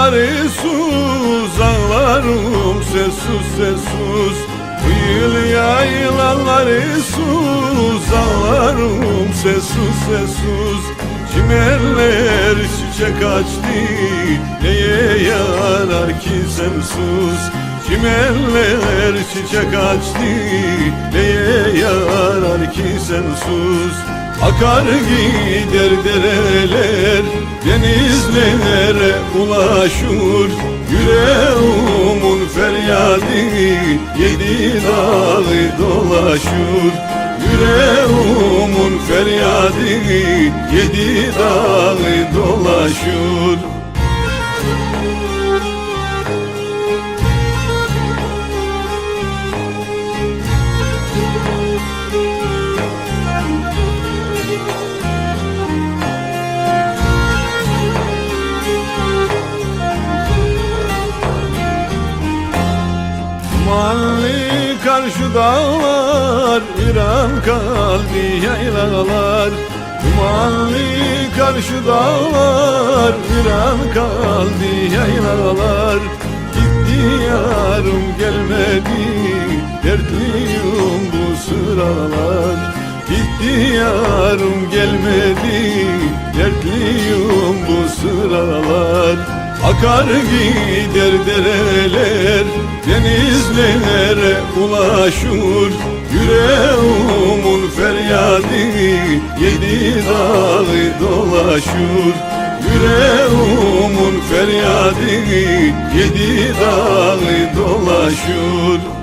sus Ağlarım sessiz sessiz Kıyıl yaylaları sus Ağlarım sessiz sessiz Çimenler çiçek açtı Neye yarar ki sensiz? Çimenler çiçek açtı Neye yarar ki sensiz Akar gider dereler Denizlere ulaşır. Yüreğimin feryadı Yedi dağı dolaşır. Yüreğimin feryadı Yedi dağı dolaşır Mali karşı dağlar İran kaldı yaylalar. Mali karşı dağlar İran kaldı yaylalar. Gitti yarım gelmedi Dertliyim bu sıralar. Gitti yarım gelmedi Dertliyim bu sıralar Akar gider dereler Denizlere ulaşır. Yüreğimin feryadı Yedi dağı dolaşır. Yüreğimin feryadı Yedi dağı dolaşır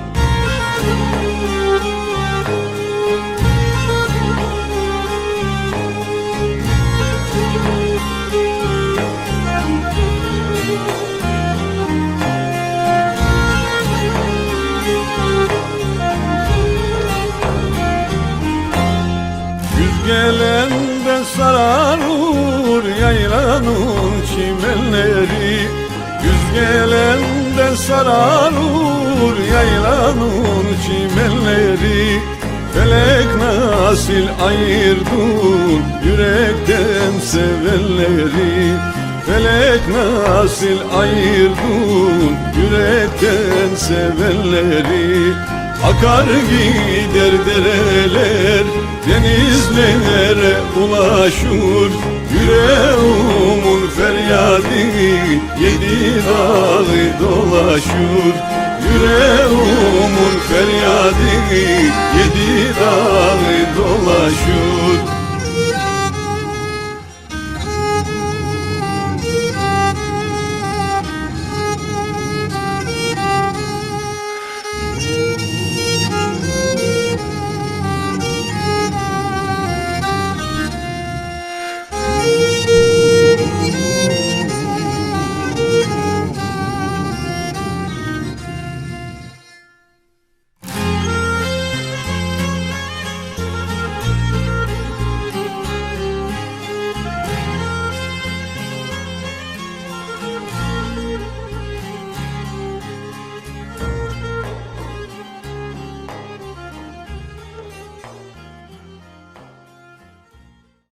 Güz gelende sararır yaylanın çimenleri. Güz gelende sararır yaylanın çimenleri. Felek nasıl ayırdı yürekten sevenleri. Felek nasıl ayırdı yürekten sevenleri Akar gider dereler Denizlere ulaşır. Yüreğimin feryadı Yedi dağı dolaşır. Yüreğimin feryadı Yedi dağı dolaşır